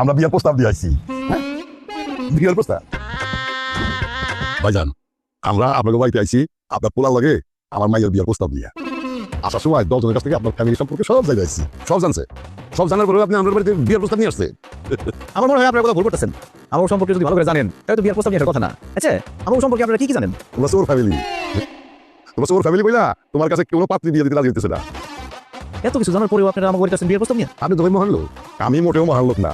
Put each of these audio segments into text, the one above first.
আমরা বিয়ের প্রস্তাব দিয়ে আসছি। হ্যাঁ? বিয়ের প্রস্তাব? ভাইজান আমরা আপনাকে বাড়িতে আইছি আপনার পোলার লাগে আমার মায়ের বিয়ের প্রস্তাব দিয়ে। আসার সময় দশজনের কাছ থেকে আপনার ফ্যামিলি সম্পর্কে সব জায়গায় আসছি সব জানছে। সব জানার পরে আপনি আমার বাড়িতে বিয়ের প্রস্তাব নিয়ে আসছে। আমার মনে হয় আপনার কথা ভুল করতেছেন। আমার সম্পর্কে যদি ভালো করে জানেন তাহলে তো বিয়ের প্রস্তাব নিয়ে কথা না। আচ্ছা আমার সম্পর্কে আপনারা কি কি জানেন? তোমরা চোর ফ্যামিলি তোমরা চোর ফ্যামিলি বইলা তোমার কাছে কোনো পাত্রী বিয়ে দিতে রাজি হইতেছে না। এত কিছু জানার পরেও আপনারা আমাকে বলতেছেন বিয়ের প্রস্তাব নিয়ে? আপনি তো মহান লোক। আমি মোটেও মহান লোক না।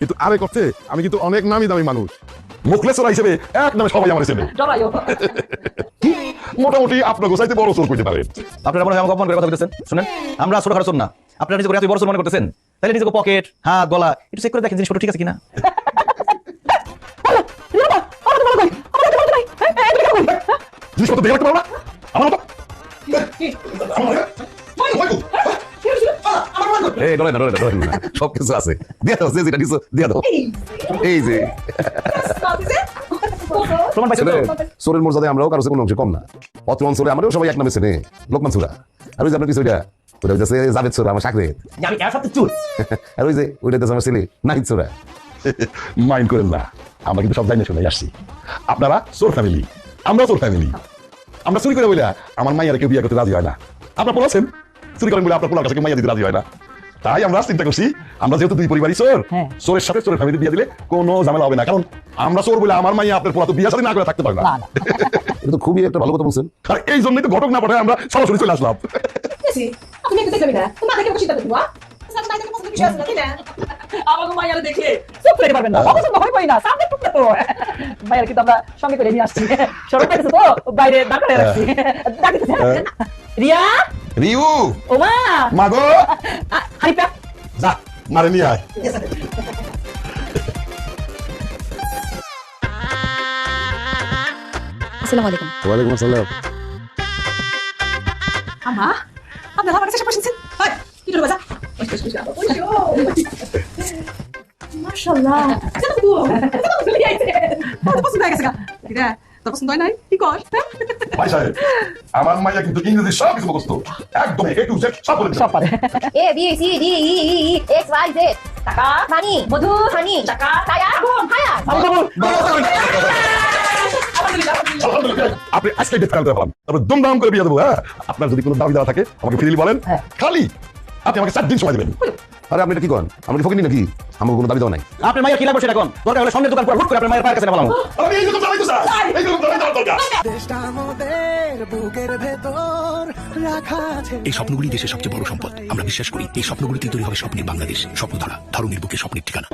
কিন্তু আরে করছে আমি কিন্তু অনেক নামি দামি মানুষ। মুখলেশ্বরা হিসেবে এক নামে সবাই আমার চেনে। মোটামুটি আপনার গোসাইতে বড় চোর করতে পারেন আপনারা মনে হয় আমাকে অপমান করে কথা বলতেছেন? শুনেন আমরা ছোট খাটো চোর না। আপনারা নিজেকে এত বড় চোর মনে করতেছেন? তাহলে নিজেকে পকেট হাত গলা একটু চেক করে দেখেন জিনিসপত্র ঠিক আছে কিনা। জিনিসপত্র দেখে রাখতে পারো না? আমার মতো? এই না না না সব কিছু আছে দিয়ে দাও যে যেটা নিছো দিয়ে দাও এই যে প্রমাণ পাইছেন ছেলে তো? সোরের মর্যাদায় আমরাও কারও কোনো অংশে কম না অত্র অঞ্চলে আমরাও সবাই এক নামে চেনে লোকমান সুরা আর ওই যে আপনার ওটা হইতেছে জাভেদ সোরা আমার সাকরে আর ওই যে ওইটা হইতেছে আমার ছেলে নাহিদ সোরা মাইন্ড করেন না আমরা কিন্তু সব জানি শুনে আসছি আপনারা চোর ফ্যামিলি আমরা চোর ফ্যামিলি আমরা চুরি করে বলে আমার মাইয়ার কেউ বিয়ে করতে রাজি হয় না আপনার বলেছেন চুরি করেন বলে আপনার পোলার কাছে মাইয়া দিতে রাজি হয় না তাই আমরা চিন্তা করছি আমরা যেহেতু দুই পরিবারই চোর চোরের সাথে চোরের ফ্যামিলি বিয়ে দিলে কোনো ঝামেলা হবে না। কারণ আমরা চোর বলে আমার মাইয়া আপনার পোলা তো বিয়ে সাথে না করে থাকতে পারে না। এটা তো খুবই একটা ভালো কথা বলছেন। আর এই জন্যই তো ঘটক না পাঠায় আমরা সরাসরি চলে আসলাম। Sì, তুমি একটু দেখবে না? তোমার দেখে খুশি থাকবে নাকি? না। আমাকে মাইয়ারে দেখে চুপ করে পারবেন না। অবশ্য ভয় পাই না সামনে টুকটা তো। মাইয়ার কিন্তু আমরা সঙ্গে করে নিয়ে আসছি। সরকার পাইতেছে তো বাইরে দাঁড় রাখছি। ডাকিতেছে। রিয়া? রিউ? ওমা? মাগো? মারে নিয়ে আয়। আসসালামু আলাইকুম। ওয়ালাইকুম আসসালাম। আমা আপনার আমার কাছে বসেছেন। হয় কি করবে যা মাশাআল্লাহ। কেন তো কেন গা? তোর পছন্দ হয় নাই কি কর? ভাই সাহেব আমার মাইয়া কিন্তু ইংরেজি সব কিছু মুখস্থ। একদম এ টু জেড সব বলে সব পারে B C D E E E X Y Z টাকা হানি মধু হানি টাকা টায়া হায়া আলহামদুলিল্লাহ, আপনি আজকে ডেট করে ফেলাম তারপর দুমদাম করে বিয়ে দেবো হ্যাঁ? আপনার যদি কোনো দাবি দেওয়া থাকে আমাকে ফিরিলি বলেন। হ্যাঁ। খালি আপনি আমাকে চার দিন সময় দেবেন। আরে আপনি এটা কি করেন? আমি ফকিনি নাকি? আমার কোনো দাবি দাও নাই। আপনার মায়ের কিলা বসে রাখুন কোন? দরকার হলে সামনের দোকান করে হুট করে আপনার মায়ের পায়ের কাছে পালামু আমি এইরকম জানাই তো স্যার এইরকম জানাই দাও দরকার। দেশটা আমাদের বুকের ভেতর রাখা আছে। এই স্বপ্নগুলি দেশের সবচেয়ে বড় সম্পদ। আমরা বিশ্বাস করি এই স্বপ্নগুলিতে তৈরি হবে স্বপ্নের বাংলাদেশ। স্বপ্নধারা ধরনের বুকে স্বপ্নের ঠিকানা।